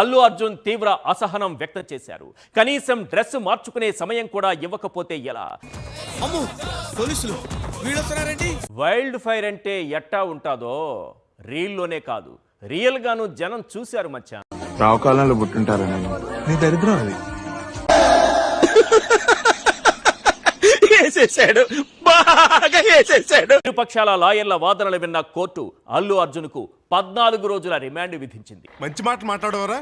అల్లు అర్జున్ తీవ్ర అసహనం వ్యక్తం చేశారు. కనీసం డ్రెస్ మార్చుకునే సమయం కూడా ఇవ్వకపోతే ఎలా? వైల్డ్ ఫైర్ అంటే ఎట్టా ఉంటాదో రీల్లోనే కాదు. రియల్ గాను జనం చూశారు మచ్చా రావుకాలంలో పుట్టుంటారని. దరిద్రం అది. వేసేసాడు బాగా వేసేసాడు ఇరుపక్షాల లాయర్ల వాదనలు విన్న కోర్టు అల్లు అర్జున్కు పద్నాలుగు రోజుల రిమాండ్ విధించింది. మంచి మాట మాట్లాడవరా?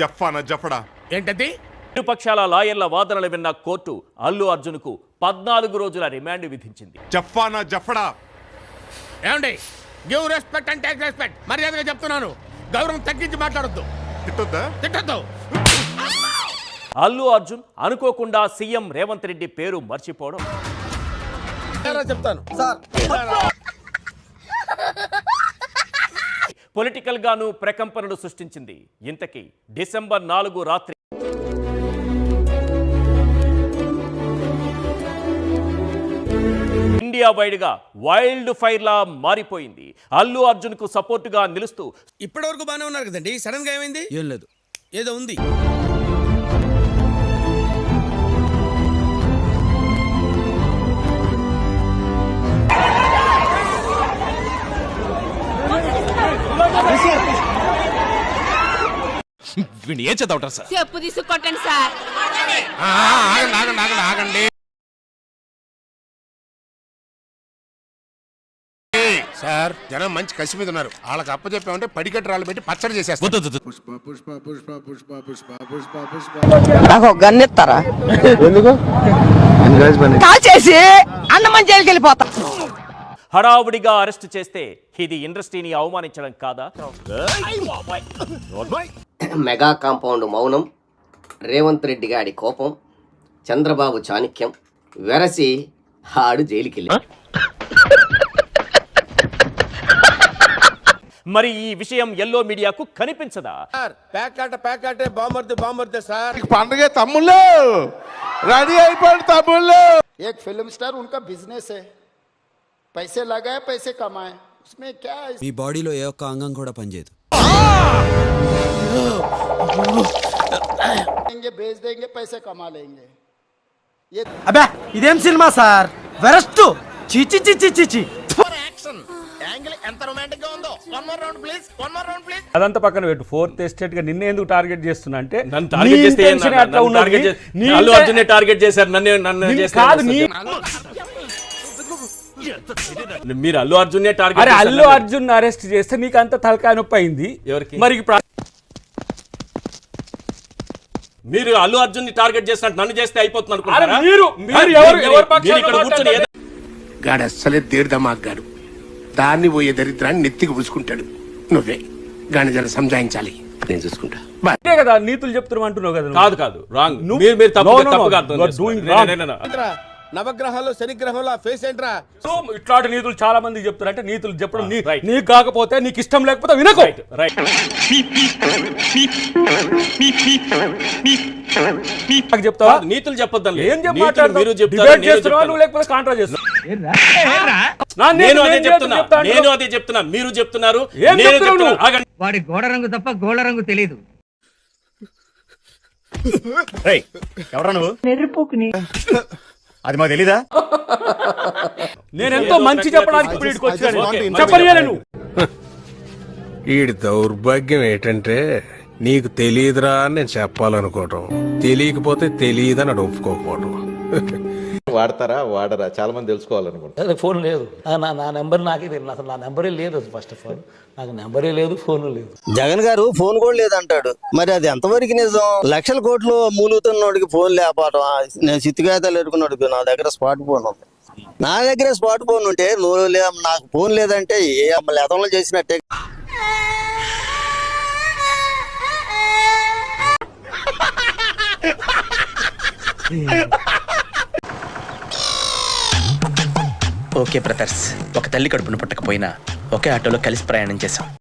జఫానా జఫడా ఏంటది? ఇరుపక్షాల లాయర్ల వాదనలు విన్న కోర్టు అల్లు అర్జున్కు పద్నాలుగు రోజుల రిమాండ్ విధించింది. జఫానా జఫడా ఏమండి? Give respect and take respect. మర్యాదగా చెప్తున్నాను. గౌరవం తగ్గించి మాట్లాడొద్దు. తిట్టొద్దా? తిట్టద్దు. అల్లు అర్జున్ అనుకోకుండా సీఎం రేవంత్ రెడ్డి పేరు మర్చిపోవడం. చెప్తాను. పొలిటికల్ గాను ప్రకంపనలు సృష్టించింది ఇంతకీ డిసెంబర్ నాలుగు రాత్రి. ఇండియా వైడ్గా వైల్డ్ ఫైర్ లా మారిపోయింది. అల్లు అర్జున్కు సపోర్ట్గా నిలుస్తూ ఇప్పటి వరకు బాగానే ఉన్నారు కదండి. సడన్గా ఏమైంది? ఏం లేదు. ఏదో ఉంది. వీడిని ఏం చదవటం సార్? చెప్పు తీసుకొట్టండి సార్. ఆగండి. ఆగండి ఆగండి ఆగండి సార్. జనం మంచి కసి మీద ఉన్నారు. వాళ్ళకి అప్పచెప్పామంటే పడికట్టు రాళ్ళు పెట్టి పచ్చడి చేసేస్తారు. వద్దు, వద్దు, వద్దు. నాకు ఒక గన్ ఇస్తారా? కాల్ చేసి అన్నమని జైలుకి వెళ్ళిపోతా. హడావుడిగా అరెస్ట్ చేస్తే ఇది ఇండస్ట్రీని అవమానించడం కాదా? మెగా కాంపౌండ్ మౌనం రేవంత్ రెడ్డి గాడి కోపం చంద్రబాబు చాణక్యం వెరసి ఆడు జైలుకెళ్ళి మరి ఈ విషయం ఎల్లో మీడియాకు కనిపించదా సార్ ప్యాకాట ప్యాకాటే బాంబర్ది బాంబర్ది సార్ పండుగ తమ్ముళ్ళు రెడీ అయిపోయింది తమ్ముళ్ళు एक फिल्म स्टार उनका बिजनेस है पैसे लगाए पैसे कमाए उसमें क्या है మీ బాడీలో ఏ ఒక్క అంగం కూడా పనిచేయదు देंगे बेच देंगे पैसे कमा लेंगे ये అబ్బా ఇదేం సినిమా సార్ వెరస్ట్ చిచి చిచి చిచి యాంగిల్ ఎంత రొమాంటిక్ గా ఉందో one more round please one more round please అదంతా పక్కన పెట్టు ఫోర్త్ ఎస్టేట్ గా నిన్నే ఎందుకు టార్గెట్ చేస్తున్నా అంటే నన్ను టార్గెట్ నీ చేస్తే ఏం intention నన్ను- అట్లా నన్ను ఉన్నది. టార్గెట్ చే- నీ అల్లు ఇంటెన్- అర్జున్ టార్గెట్ చేశారు నన్ను నన్ను నీ- చేస్తే కాదు నీ మీరు అల్లు అర్జున్ టార్గెట్ అరే చేశారు అల్లు నన్ను. అర్జున్ అరెస్ట్ చేస్తే నీకు అంత తలకాయ నొప్పి అయింది ఎవరికి? మరి ఇప్పుడు మీరు అల్లు అర్జున్ టార్గెట్ చేసినట్టు నన్ను చేస్తే అయిపోతుంది అనుకుంటారా మీరు మీరు ఎవరు ఎవరి పక్షాన ఇక్కడ కూర్చొని ఏదో- గాడు అస్సలే దాన్ని పోయే దరిద్రాన్ని నెత్తికి పుచ్చుకుంటాడు నువ్వే గాని జర సంజాయించాలి నేను చూసుకుంటా అంతే కదా నీతులు చెప్తున్నావు అంటున్నావు కదా. కాదు కాదు రాంగ్ నువ్వు- మీరు మీరు తప్పు No, no, no. తప్పుగా అర్థం You are చేసుకోండి. doing నే- wrong. నే- నే- నే. నవగ్రహాల్లో శనిగ్రహంలో ఫేస్ ఏంట్రా? సో ఇట్లాంటి నీతులు చాలా మంది చెప్తారు. అంటే నీతులు చెప్పడం నీ-. నీకు కాకపోతే నీకు ఇష్టం లేకపోతే వినకు. రైట్ నాకు చెప్తావా? నీతులు చెప్పొద్దని ఏం చెప్పి నీతులు మాట్లాడతావు? మీరు చెప్తారు డిబేట్ నేను చేస్తున్నావా? చెప్తాను. నువ్వు లేకపోతే కాంట్రా చేస్తున్నావు? నేను అదే నేను చెప్తున్నా. నేను అదే చెప్తున్నా. మీరు చెప్తున్నారు. నువ్వు? వాడి గోడ రంగు తప్ప గోళ రంగు తెలియదు నేను ఎంతో మంచి చెప్పడానికి ఇప్పుడు ఇక్కడికి వచ్చాను. ఓకే, చెప్పనియలే నువ్వు. వీడి దౌర్భాగ్యం ఏంటంటే నీకు తెలియదురా అని నేను చెప్పాలనుకోవటం. తెలియకపోతే తెలియదని ఒప్పుకోకపోవటం. వాడతారా? వాడరా? చాలా మంది తెలుసుకోవాలనుకుంటా. ఫోన్ లేదు. నా నా నెంబర్ నాకే తెలియదు అసలు నా నెంబరే లేదు ఫస్ట్ ఆఫ్ ఆల్ నాకు నెంబరే లేదు ఫోన్ లేదు. జగన్ గారు ఫోన్ కూడా లేదంటాడు. మరి అది ఎంతవరకు నిజం? లక్షల కోట్లు మూలుగుతున్నోడికి ఫోన్ లేకపోవడం నేను చిత్తుగాయతాలు ఎరుకున్నాడు నా దగ్గర స్మార్ట్ ఫోన్ ఉంది. నా దగ్గర స్మార్ట్ ఫోన్ ఉంటే నువ్వు నాకు ఫోన్ లేదంటే ఏ లేతంలో చేసినట్టే. Okay brothers. ఒక తల్లి కడుపును పుట్టకపోయినా ఒకే ఆటోలో కలిసి ప్రయాణం చేశాం.